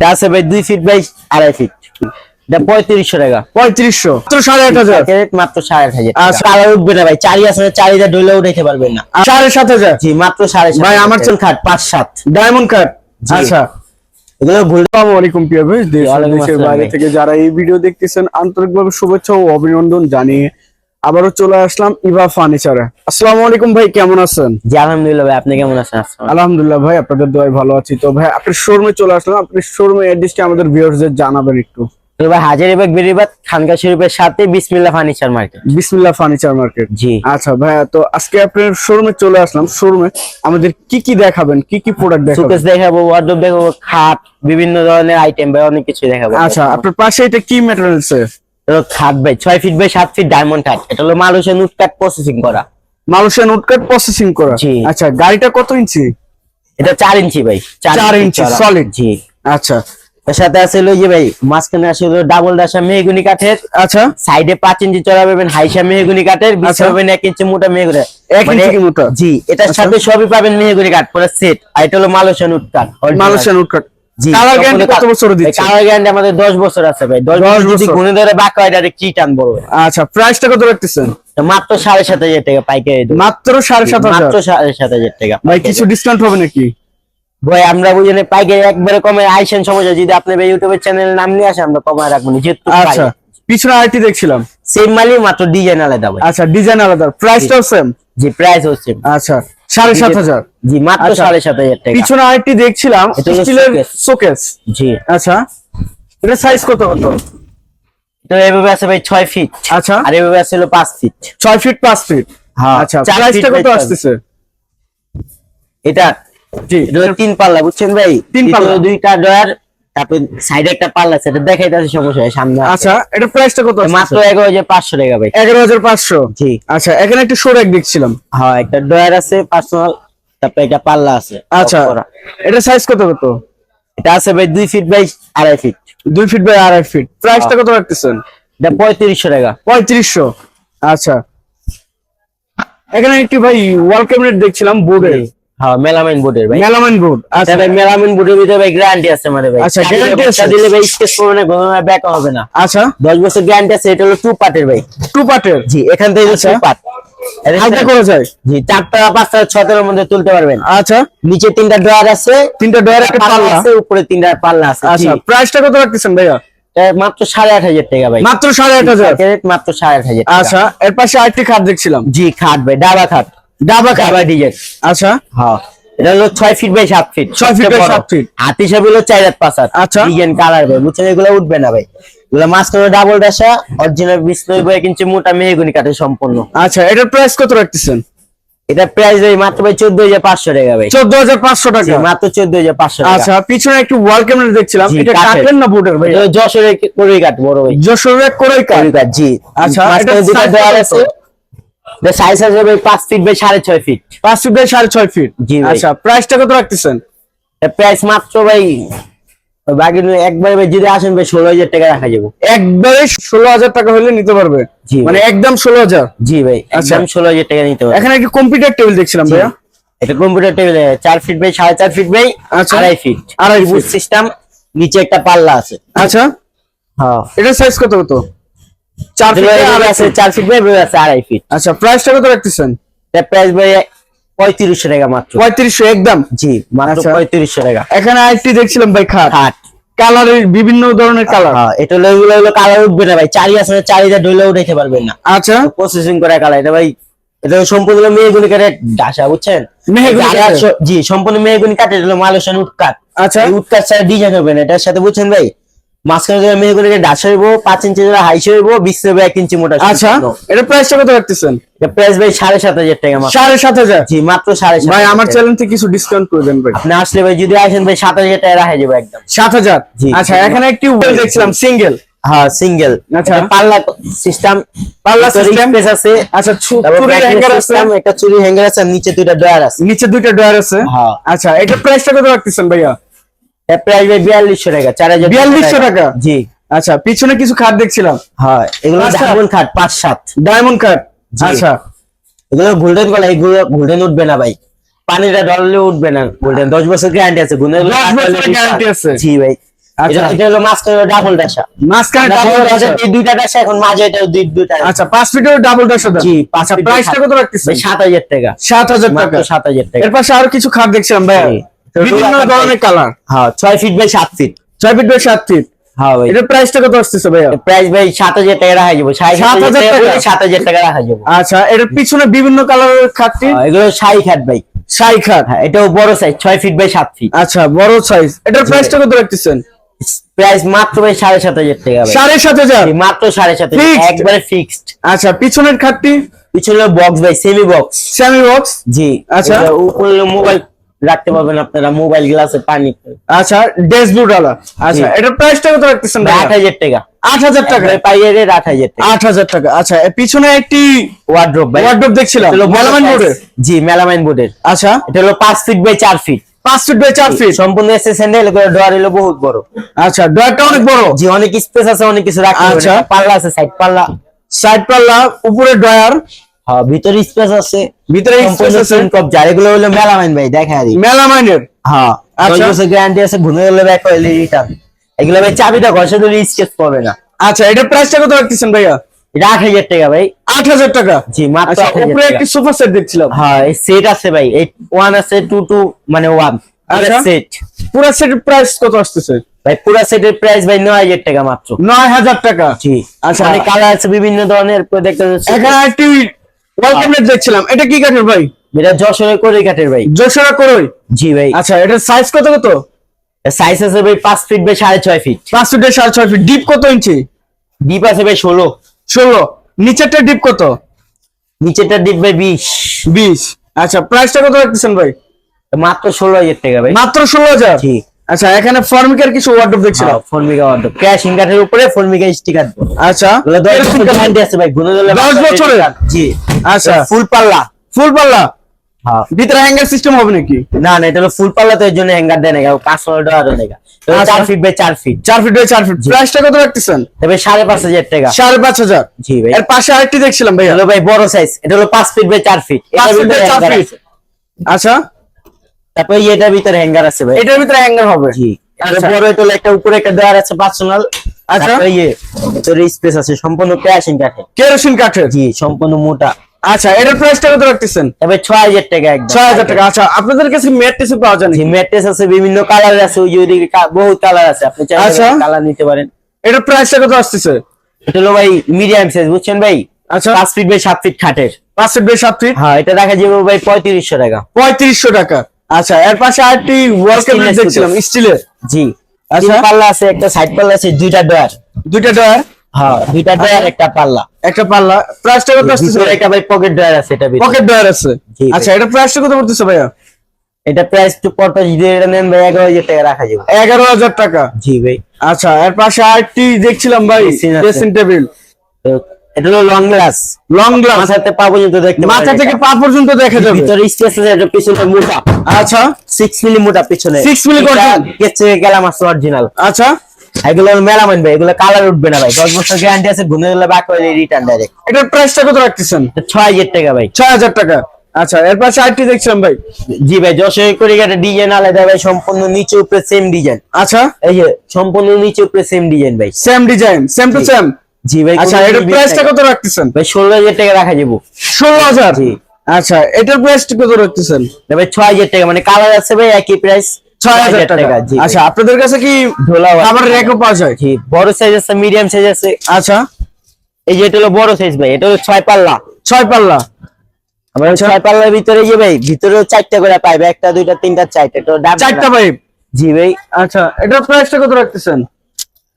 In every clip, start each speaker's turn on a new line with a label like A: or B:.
A: এটা আছে ভাই দুই ফিট বাই আড়াই ফিট এটা পঁয়ত্রিশশো টাকা।
B: পঁয়ত্রিশশো। সাড়ে আট হাজার।
A: মাত্র সাড়ে আট হাজার।
B: আচ্ছা।
A: কালার উঠবে না ভাই। চারি আছে পারবেন না।
B: সাড়ে সাত হাজার।
A: জি মাত্র সাড়ে
B: ভাই, আমার।
A: খাট পাঁচ সাত।
B: ডায়মন্ড আচ্ছা। থেকে যারা এই ভিডিও দেখতেছেন আন্তরিকভাবে শুভেচ্ছা ও অভিনন্দন জানিয়ে আবারও চলে আসলাম ইভা ফার্নিচারে। আসসালামু আলাইকুম ভাই কেমন আছেন?
A: জি আলহামদুলিল্লাহ ভাই আপনি কেমন আছেন?
B: আলহামদুলিল্লাহ ভাই আপনাদের দোয়ায় ভালো আছি। তো ভাই আপনার শোরুমে চলে আসলাম। আপনার শোরুমে অ্যাড্রেসটি আমাদের ভিউয়ারদের জানাবেন একটু।
A: ভাই হাজারিবাগ বেরিবাদ খানকা শরীফের সাথে Bismillah furniture market.
B: Bismillah furniture market.
A: জি।
B: আচ্ছা ভাইয়া তো আজকে আপনার শোরুমে চলে আসলাম। শোরুমে আমাদের কি কি দেখাবেন? কি কি প্রোডাক্ট দেখাবেন?
A: সুকেস দেখাবো ওয়ার্ডরোব দেখাবো খাট বিভিন্ন ধরনের আইটেম ভাই অনেক কিছু দেখাবো।
B: আচ্ছা আপনার পাশে এটা কি ম্যাটেরিয়ালস
A: এটা খাট ভাই ছয় ফিট বাই সাত ফিট ডায়মন্ড খাট এটা হলো মালয়েশিয়ান উড কাট প্রসেসিং করা।
B: মালয়েশিয়ান উডকাট প্রসেসিং করা? আচ্ছা গাড়িটা কত ইঞ্চি?
A: এটা চার ইঞ্চি ভাই
B: চার ইঞ্চি, solid।
A: জি।
B: আচ্ছা।
A: এর সাথে আছে হলো যে ভাই মাঝখানে আছে হলো ডাবল ডাসা মেহগুনি কাঠের।
B: আচ্ছা।
A: সাইডে পাঁচ ইঞ্চি চড়া পাবেন হাইসা মেহগুনি কাঠের বিচ
B: আচ্ছা।
A: পাবেন এক ইঞ্চি মোটা মেহগুনি।
B: এক
A: মানে-
B: ইঞ্চি মোটা?
A: জি এটার
B: আচ্ছা।
A: সাথে সবই পাবেন মেহগুনি কাঠ পুরো সেট আর এটা হলো মালয়েশিয়ান উড কাঠ
B: মালয়েশিয়ান
A: জি
B: কালার গ্যারান্টি কত বছর দিচ্ছে?
A: কালার গ্যারান্টি আমাদের 10 বছর আছে ভাই। 10 বছর গুণে ধরে বাকি হয় ডাইরেক্ট রিটার্ন পড়বে?
B: আচ্ছা প্রাইসটা কত রাখতেছেন?
A: মাত্র 7500 টাকা পাইকারি
B: মাত্র
A: মাত্র 7500 টাকা
B: ভাই কিছু ডিসকাউন্ট হবে নাকি?
A: ভাই আমরা পাইকারি একবারে কমে আইসেন সমস্যা যদি আপনি ইউটিউবের চ্যানেলের নাম নিয়ে আসেন আমরা কমায় রাখব না যেহেতু
B: আচ্ছা পিছনে দেখছিলাম।
A: সেম মালই মাত্র ডিজাইন আলাদা
B: আচ্ছা ডিজাইন আলাদা। প্রাইসটাও সেম
A: জি প্রাইস হচ্ছে
B: আচ্ছা। সাড়ে সাত হাজার।
A: জি মাত্র
B: আচ্ছা।
A: সাড়ে সাত হাজার টাকা।
B: পিছনে আরেকটি দেখছিলাম স্টিলের শোকেস
A: জি।
B: আচ্ছা এটা সাইজ কত কত?
A: তো এভাবে আছে ভাই ছয় ফিট
B: আচ্ছা।
A: আর এভাবে আছে হলো পাঁচ ফিট
B: ছয় ফিট পাঁচ ফিট
A: হ্যাঁ,
B: আচ্ছা প্রাইসটা কত আসতেছে?
A: এটা
B: জি
A: তিন পাল্লা বুঝছেন ভাই?
B: তিন পাল্লা।
A: দুইটা ডয়ার তারপর সাইডে একটা পাল্লা আছে এটা দেখাই যাচ্ছে সমস্যা সামনে
B: আচ্ছা এটা প্রাইসটা কত
A: মাত্র এগারো হাজার পাঁচশো টাকা ভাই।
B: এগারো হাজার পাঁচশো?
A: জি।
B: আচ্ছা এখানে একটা শোরেক দেখছিলাম।
A: হ্যাঁ একটা ডয়ার আছে পার্সোনাল তারপর একটা পাল্লা আছে।
B: আচ্ছা এটা সাইজ কত কত?
A: এটা আছে ভাই দুই ফিট বাই আড়াই ফিট
B: দুই ফিট বাই আড়াই ফিট প্রাইসটা কত রাখতেছেন?
A: এটা পঁয়ত্রিশশো টাকা।
B: পঁয়ত্রিশশো। আচ্ছা। এখানে একটি ভাই ওয়াল ক্যাবিনেট দেখছিলাম বোর্ডের
A: হ্যাঁ মেলামাইন বোর্ডের ভাই।
B: মেলামাইন বোর্ড
A: আচ্ছা। ভাই মেলামিন বোর্ডের ভিতরে ভাই গ্যারান্টি আছে আমাদের ভাই।
B: আচ্ছা,
A: চাইলে
B: আছে।
A: দিলে ভাই স্কেচ করবে না কোনো ব্যাক হবে না।
B: আচ্ছা।
A: দশ বছর গ্যারান্টি আছে এটা হলো টু পার্টের ভাই।
B: টু পার্টের
A: জি এখান থেকে
B: আচ্ছা।
A: টু পার্ট
B: হালকা করা যায়?
A: জি চারটা পাঁচটা ছটার মধ্যে তুলতে পারবেন।
B: আচ্ছা।
A: নিচে তিনটা ড্রয়ার আছে।
B: তিনটা ডয়ার একটা
A: পাল্লা আছে উপরে তিনটা পাল্লা আছে।
B: আচ্ছা প্রাইসটা কত রাখতেছেন ভাইয়া?
A: এটা মাত্র সাড়ে আট হাজার টাকা ভাই।
B: মাত্র সাড়ে আট হাজার?
A: মাত্র সাড়ে আট হাজার
B: আচ্ছা এর পাশে আরেকটি খাট দেখছিলাম।
A: জি খাট ভাই ডাবা খাট।
B: ডাবা
A: ডাবা ডিজাইন
B: আচ্ছা।
A: হ্যাঁ। এটা হলো ছয় ফিট বাই সাত ফিট
B: ছয় feet by সাত feet।
A: হাত হিসাবে হলো চার হাত পাঁচ হাত।
B: আচ্ছা।
A: ডিজাইন কালার ভাই বুঝছেন? এগুলো উঠবে না ভাই। এগুলো মাঝখানে ডাবল ডাসা অরিজিনাল বিষ্ণু বই কিন্তু মোটা মেহগুনি কাঠে সম্পূর্ণ।
B: আচ্ছা এটার প্রাইস কত রাখতেছেন?
A: এটা প্রাইস ভাই মাত্র ভাই চোদ্দ হাজার পাঁচশো টাকা ভাই।
B: চোদ্দ হাজার পাঁচশো টাকা?
A: মাত্র চোদ্দ হাজার পাঁচশো
B: আচ্ছা পিছনে একটু ওয়াল ক্যাবিনেট দেখছিলাম। এটা।
A: কাঠের।
B: না বোর্ডের ভাই?
A: এটা যশোরের কড়ই কাঠ বড় ভাই।
B: যশোরের কোরাই
A: কড়ই জি।
B: আচ্ছা, size
A: দেওয়াল আছে। এটা সাইজ আছে ভাই পাঁচ ফিট বাই সাড়ে ছয় ফিট
B: পাঁচ ফিট বাই সাড়ে ছয় ফিট
A: জি।
B: আচ্ছা প্রাইসটা কত রাখতেছেন?
A: প্রাইস মাত্র ভাই বাকি একবার যদি আসেন ভাই ষোলো হাজার টাকা রাখা যাব।
B: একবারে ষোলো হাজার টাকা হলে নিতে পারবে? মানে একদম ষোলো হাজার?
A: জি ভাই
B: আচ্ছা।
A: একদম ষোলো হাজার টাকা নিতে হবে
B: এখানে কি কম্পিউটার টেবিল দেখছিলাম ভাইয়া?
A: এটা কম্পিউটার টেবিলে চার ফিট বাই সাড়ে চার ফিট বাই
B: আচ্ছা।
A: আড়াই ফিট
B: আড়াই
A: বুট সিস্টেম নিচে একটা পাল্লা আছে।
B: আচ্ছা।
A: হ্যাঁ।
B: এটার সাইজ কত কত? চার ফিট
A: এগুলো
B: বাই
A: এগুলো
B: আড়াই
A: আছে
B: feet।
A: ফিট বাই আছে আড়াই ফিট
B: আচ্ছা প্রাইসটা কত রাখতেছেন?
A: এটা প্রাইস ভাই পঁয়ত্রিশশো টাকা মাত্র।
B: একদম?
A: জি মাত্র
B: আচ্ছা।
A: টাকা।
B: এখানে আরেকটি দেখছিলাম ভাই খাট।
A: খাট।
B: কালারের বিভিন্ন ধরনের কালার।
A: হ্যাঁ এটা হলো এগুলো হলো কালার উঠবে না ভাই চারি আছে চারিটা ডইলে উঠাইতে পারবেন না।
B: আচ্ছা।
A: প্রসেসিং করা কালার এটা ভাই এটা সম্পূর্ণ কাটে ডাসা বুঝছেন?
B: মেহগনি
A: জি সম্পূর্ণ মেয়েগুলি কাটে এটা হলো মালয়েশিয়ান উটকাট
B: আচ্ছা।
A: উটকাট ছাড়া ডিজাইন হবে না এটার সাথে বুঝছেন ভাই? মাঝখানে ধরে মেয়েগুলিকে ডাসা হইব পাঁচ ইঞ্চি ধরে হাইস হইব বিশ হবে এক ইঞ্চি মোটা
B: আচ্ছা এটা প্রাইসটা কত রাখতেছেন?
A: প্রাইস ভাই সাড়ে সাত হাজার টাকা
B: সাড়ে সাত হাজার?
A: জি মাত্র সাড়ে সাত
B: ভাই আমার চ্যানেল থেকে কিছু ডিসকাউন্ট করে দেন ভাই।
A: আপনি আসলে ভাই যদি আসেন ভাই সাত হাজার টাকা রাখা যাবে একদম।
B: সাত হাজার? আচ্ছা এখানে একটি ওয়েল দেখছিলাম সিঙ্গেল
A: হ্যাঁ সিঙ্গেল
B: আচ্ছা।
A: পাল্লা সিস্টেম
B: পাল্লা?
A: স্পেস আছে।
B: আচ্ছা হ্যাঙ্গার আছে?
A: একটা চুরি হ্যাঙ্গার আছে নিচে দুইটা ডয়ার আছে।
B: নিচে দুইটা ডয়ার আছে?
A: হ্যাঁ।
B: আচ্ছা এটা প্রাইসটা কত রাখতেছেন ভাইয়া?
A: প্রাইস ভাই টাকা চার হাজার
B: 4200 টাকা?
A: জি।
B: আচ্ছা পিছনে কিছু খাট দেখছিলাম।
A: হ্যাঁ এগুলো
B: সাত?
A: ডায়মন্ড খাট?
B: ডায়মন্ড আচ্ছা।
A: এগুলো গোল্ডেন কলা এগুলো গোল্ডেন উঠবে না ভাই। পানিটা ডললে উঠবে না গোল্ডেন দশ বছর গ্যারান্টি আছে গুণের
B: দশ বছরের guarantee আছে?
A: জি ভাই।
B: আচ্ছা।
A: এটা হলো ডাবল এই দুইটা এখন মাঝে এটা দুই দুইটা
B: আচ্ছা ফিটের ডাবল
A: জি,
B: আচ্ছা প্রাইসটা কত রাখতেছেন?
A: টাকা।
B: সাত হাজার
A: মাত্র
B: টাকা।
A: সাত হাজার টাকা।
B: এর পাশে আরও কিছু খাট দেখছিলাম ভাইয়া।
A: জি।
B: বিভিন্ন ধরনের কালার
A: হ্যাঁ ছয় ফিট বাই সাত ফিট
B: ছয় ফিট বাই সাত ফিট
A: হ্যাঁ ভাই।
B: এটার প্রাইসটা কত আসতেছে ভাইয়া?
A: প্রাইস ভাই সাত হাজার টাকা রাখা যাব। সাত হাজার টাকা
B: টাকা?
A: সাত হাজার টাকা রাখা যাব।
B: আচ্ছা এটার পিছনে বিভিন্ন কালারের খাটটি?
A: হ্যাঁ, এগুলো সাই খাট ভাই।
B: সাই খাট।
A: হ্যাঁ এটাও বড় সাইজ ছয় ফিট বাই সাত ফিট
B: আচ্ছা বড় সাইজ এটার প্রাইসটা কত রাখতেছেন?
A: প্রাইস মাত্র ভাই সাড়ে সাত হাজার টাকা
B: সাড়ে সাত হাজার?
A: মাত্র সাড়ে সাত হাজার। একবারে ফিক্সড
B: আচ্ছা পিছনের খাটটি?
A: পিছনে বক্স ভাই সেমি বক্স
B: সেমি বক্স
A: জি
B: আচ্ছা।
A: উপরে মোবাইল রাখতে পারবেন আপনারা মোবাইল গ্লাসে পানি
B: আচ্ছা ড্যাশবোর্ড আলা। আচ্ছা
A: জি।
B: এটার প্রাইসটা কত রাখতেছেন
A: আট হাজার টাকা।
B: আট হাজার টাকা?
A: একবারে পাইয়ে আট হাজার টাকা।
B: আট হাজার টাকা। আচ্ছা পিছনে একটি
A: ওয়ার্ড্রোপ ভাই।
B: ওয়ার্ডরোব দেখছিলাম।
A: এটা
B: মেলামাইন বোর্ডের
A: জি মেলামাইন বোর্ডের
B: আচ্ছা।
A: এটা হলো পাঁচ ফিট বাই চার ফিট
B: পাঁচ ফিট বাই চার ফিট
A: সম্পূর্ণ এসে স্যান্ডেল করে ডোয়ার হলো বহুত বড়।
B: আচ্ছা ডয়ারটা অনেক বড়?
A: জি অনেক স্পেস আছে অনেক কিছু রাখতে
B: আচ্ছা।
A: পাল্লা আছে সাইড পাল্লা।
B: সাইড পাল্লা উপরে ডয়ার
A: ভিতরে স্পেস আছে।
B: ভিতরে space আছে।
A: যার এগুলো হলো মেলামাইন ভাই দেখা দিই
B: মেলামাইনের
A: হ্যাঁ
B: আচ্ছা।
A: বছর গ্যারান্টি আছে ঘুরে গেলে ব্যাক হইলে রিটার্ন এগুলো ভাই চাবিটা ঘষে দিলে স্কেচ পাবে না।
B: আচ্ছা এটার প্রাইসটা কত রাখতেছেন ভাইয়া?
A: এটা আট হাজার টাকা ভাই।
B: আট হাজার টাকা?
A: জি মাত্র
B: আচ্ছা উপরে একটি সোফা সেট দেখছিলাম।
A: হ্যাঁ এই সেট আছে ভাই এই ওয়ান আছে টু টু মানে ওয়ান
B: আচ্ছা।
A: সেট
B: পুরো সেটের প্রাইস কত আসতেছে?
A: ভাই পুরো সেটের প্রাইস ভাই নয় হাজার টাকা মাত্র।
B: নয় হাজার টাকা?
A: জি।
B: আচ্ছা।
A: মানে কালার আছে বিভিন্ন ধরনের দেখতে
B: এখানে একটি ওয়াল ক্যাবিনেট দেখছিলাম। এটা কি কাঠের ভাই?
A: এটা যশোরের করে কাঠের ভাই।
B: যশোরা করই
A: জি ভাই।
B: আচ্ছা এটার সাইজ কত কত?
A: সাইজ আছে ভাই পাঁচ ফিট বাই সাড়ে ছয় ফিট
B: পাঁচ ফিটের সাড়ে ছয় ফিট ডিপ কত ইঞ্চি?
A: ডিপ আছে ভাই ষোলো।
B: ষোলো। নিচেরটা ডিপ কত?
A: নিচেরটা ডিপ ভাই বিশ।
B: বিশ। আচ্ছা প্রাইসটা কত রাখতেছেন ভাই?
A: মাত্র ষোলো হাজার টাকা ভাই।
B: মাত্র ষোলো হাজার?
A: জি।
B: আচ্ছা এখানে ফর্মিকার কিছু ওয়ার্ডরোব দেখছিলাম
A: ফর্মিকা অর্ডার ক্যাশ ইনকাটের উপরে ফর্মিকা স্টিকার
B: আচ্ছা।
A: বছর আছে ভাই গুনে দিলে
B: দশ বছরের?
A: জি।
B: আচ্ছা।
A: ফুল পাল্লা
B: ফুল পাল্লা
A: হ্যাঁ।
B: ভিতরে হ্যাঙ্গার সিস্টেম হবে নাকি?
A: না না এটা হলো ফুল পাল্লা তো এর জন্য হ্যাঙ্গার দেয় না কাস্টমার ডোয়ার দেয়
B: আচ্ছা।
A: চার ফিট বাই চার ফিট
B: চার ফিট বাই চার ফিট প্রাইসটা কত রাখতেছেন?
A: তবে সাড়ে পাঁচ হাজার টাকা।
B: সাড়ে পাঁচ হাজার।
A: জি ভাই।
B: এর পাশে আরেকটি দেখছিলাম ভাইয়া।
A: হলো ভাই বড় সাইজ এটা হলো পাঁচ ফিট বাই চার ফিট
B: পাঁচ ফিট বাই চার ফিট আচ্ছা।
A: তারপরে এটার ভিতরে হ্যাঙ্গার আছে ভাই।
B: এটার ভিতরে হ্যাঙ্গার হবে।
A: জি। আর
B: আচ্ছা।
A: বড় এটা একটা উপরে একটা দেওয়ার আছে পার্সোনাল
B: আচ্ছা।
A: আচ্ছা ইয়ে ভিতরে স্পেস আছে সম্পূর্ণ ক্যাশিং কাঠে
B: কেরোসিন কাঠের?
A: জি সম্পূর্ণ মোটা।
B: আচ্ছা এটার প্রাইসটা কত রাখতেছেন?
A: তবে ছয় হাজার টাকা একদম
B: ছয় হাজার টাকা। আচ্ছা আপনাদের কাছে ম্যাট্রেসও পাওয়া যায় নাকি?
A: ম্যাট্রেস আছে বিভিন্ন কালার আছে ওই যে বহুত কালার আছে। আপনি
B: আচ্ছা।
A: চাইলে কালার নিতে পারেন।
B: এটার প্রাইসটা কত আসতেছে?
A: এটা হলো ভাই মিডিয়াম সাইজ বুঝছেন ভাই?
B: আচ্ছা।
A: পাঁচ ফিট বাই সাত ফিট খাটের।
B: পাঁচ ফিট বাই সাত ফিট
A: হ্যাঁ এটা দেখা যাবে ভাই পঁয়ত্রিশশো টাকা।
B: পঁয়ত্রিশশো টাকা। আচ্ছা এর পাশে আরেকটি ওয়াল ক্যাবিনেট দেখছিলাম স্টিলের
A: জি।
B: আচ্ছা।
A: পাল্লা আছে একটা সাইড পাল্লা আছে দুইটা ডয়ার।
B: দুইটা ডয়ার?
A: হ্যাঁ দুইটা ডয়ার একটা পাল্লা।
B: একটা পাল্লা। প্রাইসটা কত আসতেছে?
A: ভিতরে একটা ভাই পকেট ডয়ার আছে এটা।
B: পকেট ডয়ার আছে। আচ্ছা এটা প্রাইসটা কত পড়তেছে ভাইয়া?
A: এটা প্রাইস টু পরপর যদি এটা নেন ভাই এগারো হাজার টাকা রাখা যাবে।
B: এগারো হাজার টাকা।
A: জি ভাই।
B: আচ্ছা এর পাশে আরেকটি দেখছিলাম ভাই ড্রেসিং টেবিল
A: এটা হলো লং গ্লাস
B: লং গ্লাস
A: মাথাতে পা পর্যন্ত দেখতে পারেন
B: মাথা থেকে পা পর্যন্ত দেখা যাবে।
A: ভিতরে স্পেস আছে এটা পিছনে মোটা।
B: আচ্ছা।
A: মিলি মোটা পিছনে।
B: 6 মিলি করছেন?
A: কেচে গেলাম আছে অরিজিনাল
B: আচ্ছা।
A: এগুলো মানবে এগুলো কালার উঠবে না ভাই। দশ বছর গ্যারান্টি আছে ঘুরে গেলে বাক হলে রিটার্ন ডাইরেক্ট
B: এটার প্রাইসটা কত রাখতেছেন?
A: ছয় হাজার টাকা ভাই।
B: টাকা। আচ্ছা এর পাশে আরেকটি দেখছিলাম ভাই।
A: জি ভাই যশোর করে একটা ডিজাইন আলাদা ভাই সম্পূর্ণ নিচে উপরে সেম ডিজাইন
B: আচ্ছা।
A: এই যে সম্পূর্ণ নিচে উপরে সেম ডিজাইন ভাই।
B: Same design same to same
A: জি ভাই
B: আচ্ছা এটার প্রাইসটা। কত রাখতেছেন?
A: ভাই ষোলো হাজার টাকা রাখা যাব। জি।
B: আচ্ছা এটার প্রাইসটা কত রাখতেছেন?
A: ভাই টাকা মানে কালার আছে ভাই একই প্রাইস
B: ছয় হাজার টাকা।
A: জি।
B: আচ্ছা আপনাদের কাছে কি
A: ঢোলাও আছে।
B: খাবার র্যাকও পাওয়া যায়?
A: জি বড় সাইজ আছে মিডিয়াম সাইজ আছে।
B: আচ্ছা।
A: এই যে এটা হলো বড় সাইজ ভাই এটা হলো ছয় পাল্লা।
B: ছয় পাল্লা।
A: আমার ছয় পাল্লার ভিতরে যে ভাই ভিতরেও চারটা করে পাইবে একটা দুইটা তিনটা চারটা ডাব
B: চারটা পাইপ?
A: জি ভাই।
B: আচ্ছা এটার প্রাইসটা কত রাখতেছেন?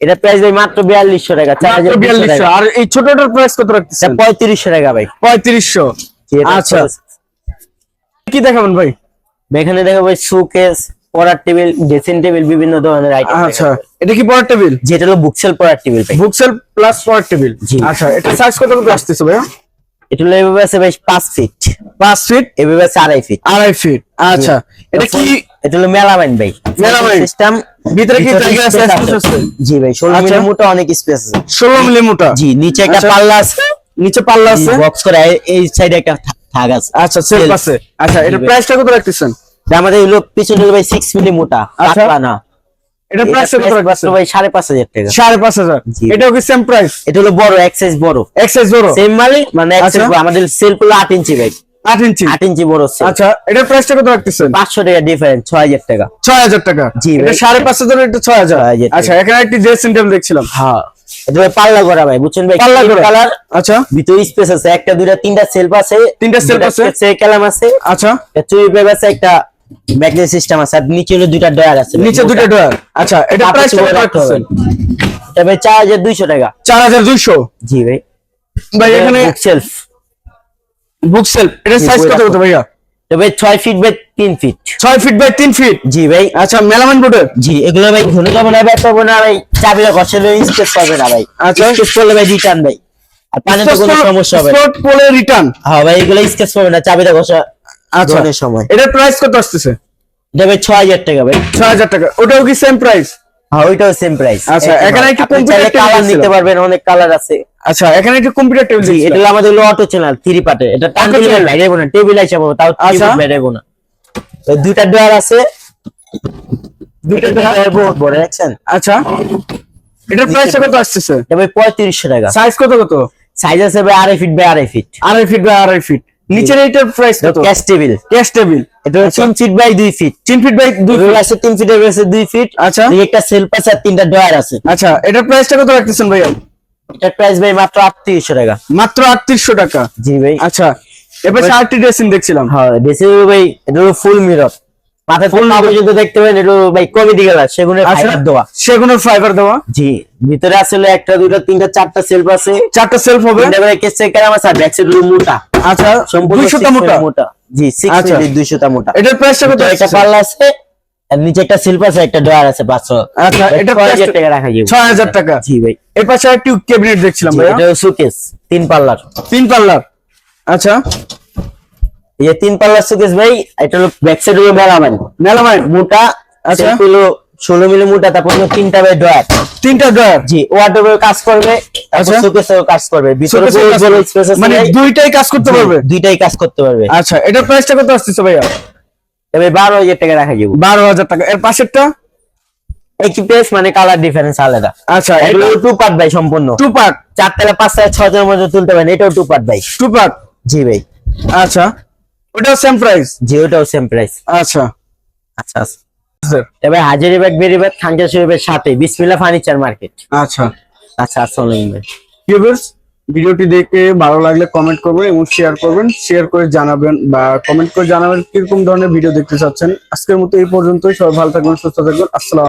A: এটা প্রাইস ভাই মাত্র বিয়াল্লিশশো টাকা চার হাজার
B: মাত্র বিয়াল্লিশশো। আর এই ছোটটার প্রাইস কত রাখতেছেন?
A: পঁয়ত্রিশশো টাকা ভাই।
B: পঁয়ত্রিশশো।
A: জি, এটা
B: আচ্ছা।
A: price-
B: কি দেখাবেন ভাই?
A: এখানে দেখো ভাই সুকেস পড়ার টেবিল ড্রেসিং টেবিল বিভিন্ন ধরনের আইটেম
B: আচ্ছা। এটা কি পড়ার টেবিল
A: যেটা হলো বুকসেল পড়ার টেবিল ভাই।
B: বুকসেল প্লাস পড়ার টেবিল আচ্ছা এটা সাইজ কত করে আসতেছে ভাইয়া?
A: এটা হলো এভাবে আছে ভাই ফিট
B: ফিট
A: এভাবে আছে আড়াই ফিট
B: আড়াই ফিট আচ্ছা। এটা কি?
A: এটা হলো মেলামাইন ভাই।
B: মেলামাইন।
A: সিস্টেম
B: ভিতরে কি জায়গা আছে,
A: জি ভাই ষোলো
B: আচ্ছা।
A: মিলি মোটা অনেক স্পেস আছে।
B: ষোলো মিলি মোটা।
A: জি নিচে একটা
B: আচ্ছা।
A: পাল্লা আছে।
B: নিচে পাল্লা আছে?
A: বক্স করে এই- সাইডে একটা থাক আছে।
B: আচ্ছা সেলফ আছে আচ্ছা এটা
A: জি
B: প্রাইসটা কত রাখতেছেন?
A: আমাদের হলো পিছনে ভাই সিক্স মিলি মোটা
B: আচ্ছা।
A: পাতলা না।
B: এটা প্রাইস কত রাখতেছেন
A: ভাই সাড়ে পাঁচ হাজার টাকা।
B: সাড়ে পাঁচ হাজার।
A: জি।
B: এটাও কি সেম প্রাইস
A: এটা হলো বড় বড়। সেম মালই মানে
B: আচ্ছা।
A: আমাদের সেল করল আট ইঞ্চি ভাই।
B: আট ইঞ্চি।
A: আট ইঞ্চি বড় সেল
B: আচ্ছা এটার প্রাইসটা কত রাখতেছেন?
A: পাঁচশো টাকা ডিফারেন্স ছয় হাজার টাকা।
B: ছয় হাজার টাকা।
A: জি
B: এটা সাড়ে পাঁচ হাজার। এটা
A: 6,000
B: আচ্ছা এখানে একটি ড্রেসিং টেবিল দেখছিলাম।
A: হ্যাঁ। এটা ভাই পাল্লা করা ভাই বুঝছেন ভাই?
B: পাল্লা করা।
A: কালার
B: আচ্ছা।
A: ভিতরে স্পেস আছে। একটা দুইটা তিনটা সেলফ আছে।
B: তিনটা shelf আছে।
A: কালাম আছে।
B: আচ্ছা।
A: চুরি আছে একটা ব্যাকলেস সিস্টেম আছে আর নিচে হলো দুইটা ডয়ার আছে।
B: নিচে দুটো ডয়ার আচ্ছা এটা প্রাইস কত
A: ভাই চার হাজার দুইশো টাকা।
B: চার হাজার দুইশো?
A: জি ভাই।
B: ভাই এখানে
A: সেলফ
B: বুক সেলফ এটা সাইজ কত। কত ভাইয়া?
A: তো ভাই ছয় ফিট বাই তিন ফিট
B: ছয় ফিট বাই তিন ফিট
A: জি ভাই।
B: আচ্ছা মেলামেন বোর্ডের?
A: জি এগুলো ভাই ধরে যাব না ব্যাপার পাবো না ভাই। চাবিটা ঘষলে স্পেস পাবে না ভাই।
B: আচ্ছা।
A: স্পেস করলে ভাই রিটার্ন ভাই। আর পানিতে কোনো সমস্যা হবে
B: স্পট পোলে রিটার্ন
A: হ্যাঁ ভাই এগুলো স্কেচ পাবে না চাবিটা ঘষা
B: আচ্ছা
A: সময়।
B: এটার প্রাইস কত আসতেছে?
A: ভাই ছয় হাজার টাকা ভাই।
B: ছয় হাজার টাকা। ওটাও কি সেম প্রাইস
A: হ্যাঁ ওইটাও সেম প্রাইস
B: আচ্ছা, এখানে একটু computer
A: কালার নিতে পারবেন অনেক কালার আছে।
B: আচ্ছা এখানে একটু কম্পিউটার টেবিল
A: এটা হলো আমাদের অটো চ্যানেল থ্রি পার্টে এটা
B: Auto
A: দিলে না টেবিল হিসাবে তাও
B: আচ্ছা।
A: বাইরেবো না। তো দুইটা ডোয়ার আছে। দুইটা ডোয়ার বড় বড় দেখছেন?
B: আচ্ছা। এটার প্রাইস কত আসতেছে?
A: এটা ভাই পঁয়ত্রিশশো টাকা।
B: সাইজ কত কত?
A: সাইজ আছে ভাই আড়াই ফিট বাই আড়াই ফিট
B: আড়াই ফিট বাই আড়াই ফিট নিচের এটার প্রাইস কত?
A: ক্যাশ টেবিল
B: ক্যাশ টেবিল
A: এটা হলো তিন ফিট বাই দুই ফিট
B: 3 ফিট বাই 2
A: ফিট আছে 3 ফিটের আছে 2 ফিট
B: আচ্ছা।
A: একটা সেলফ আছে আর তিনটা ডয়ার আছে।
B: আচ্ছা এটার প্রাইসটা কত রাখতেছেন ভাই
A: এটার প্রাইস ভাই মাত্র আটত্রিশশো টাকা।
B: মাত্র আটত্রিশশো টাকা।
A: জি ভাই।
B: আচ্ছা এবার চারটি ড্রেসিং দেখছিলাম।
A: হ্যাঁ ড্রেসিং ভাই এটা ফুল মিরর মাথায় ফুল পর্যন্ত দেখতে পাবেন ভাই সেগুনের
B: আচ্ছা
A: ফাইবার দেওয়া।
B: সেগুলোর ফাইবার দেওয়া?
A: জি ভিতরে আসলে একটা তিনটা চারটা সেলফ আছে।
B: চারটা সেলফ হবে?
A: তিনটা ভাই কেসে কেরাম আছে আর ব্যাক সাইড মোটা।
B: আচ্ছা
A: সম্পূর্ণ
B: দুইশোটা
A: 6
B: মোটা?
A: মোটা। জি
B: আচ্ছা।
A: মিলি দুইশোটা মোটা।
B: এটার প্রাইসটা কত
A: ভিতরে একটা পাল্লা আছে আর নিচে একটা সেলফ আছে একটা ডয়ার আছে পাঁচশো।
B: আচ্ছা এটা
A: টাকা রাখা যাবে।
B: টাকা।
A: জি ভাই।
B: এর পাশে একটি ক্যাবিনেট দেখছিলাম
A: জি,
B: ভাইয়া।
A: এটা সুকেস তিন পাল্লার।
B: তিন পাল্লার। আচ্ছা।
A: এই যে তিন পাল্লার সুকেস ভাই এটা হলো ব্যাক সাইড হলো মেলামাইন।
B: মেলামাইন
A: মোটা
B: আচ্ছা।
A: হলো ষোলো মিলি মোটা তারপর হলো তিনটা বাই ডয়ার
B: তিনটা ড্রয়ার?
A: জি ওয়ার্ডরোবের কাজ করবে
B: আচ্ছা।
A: সুকেসেও কাজ করবে। ভিতরে। স্পেস আছে
B: মানে দুইটাই কাজ করতে পারবে?
A: দুইটাই কাজ করতে পারবে।
B: আচ্ছা এটার প্রাইসটা কত আসতেছে ভাইয়া?
A: তবে বারো হাজার টাকা রাখা যাবে।
B: বারো হাজার টাকা। এর পাশেরটা?
A: একই পেস মানে কালার ডিফারেন্স আলাদা।
B: আচ্ছা
A: এগুলো টু পার্ট ভাই সম্পূর্ণ।
B: টু পার্ট
A: চার তলা পাঁচ তলা ছয় জনের মধ্যে তুলতে পারেন এটাও টু পার্ট ভাই।
B: টু পার্ট
A: জি ভাই।
B: আচ্ছা। ওটাও সেম প্রাইস
A: জি ওটাও সেম প্রাইস
B: আচ্ছা।
A: আচ্ছা আচ্ছা। তবে হাজারি ব্যাগ বেরি ব্যাগ খানকা শরীফের সাথে বিসমিল্লা ফার্নিচার মার্কেট
B: আচ্ছা।
A: আচ্ছা আসসালামু আলাইকুম
B: ভিডিওটি দেখে ভালো লাগলে কমেন্ট করবেন এবং শেয়ার করবেন। শেয়ার করে জানাবেন বা কমেন্ট করে জানাবেন কীরকম ধরনের ভিডিও দেখতে চাচ্ছেন। আজকের মতো এই পর্যন্তই। সবাই ভালো থাকবেন সুস্থ থাকবেন। আসসালাম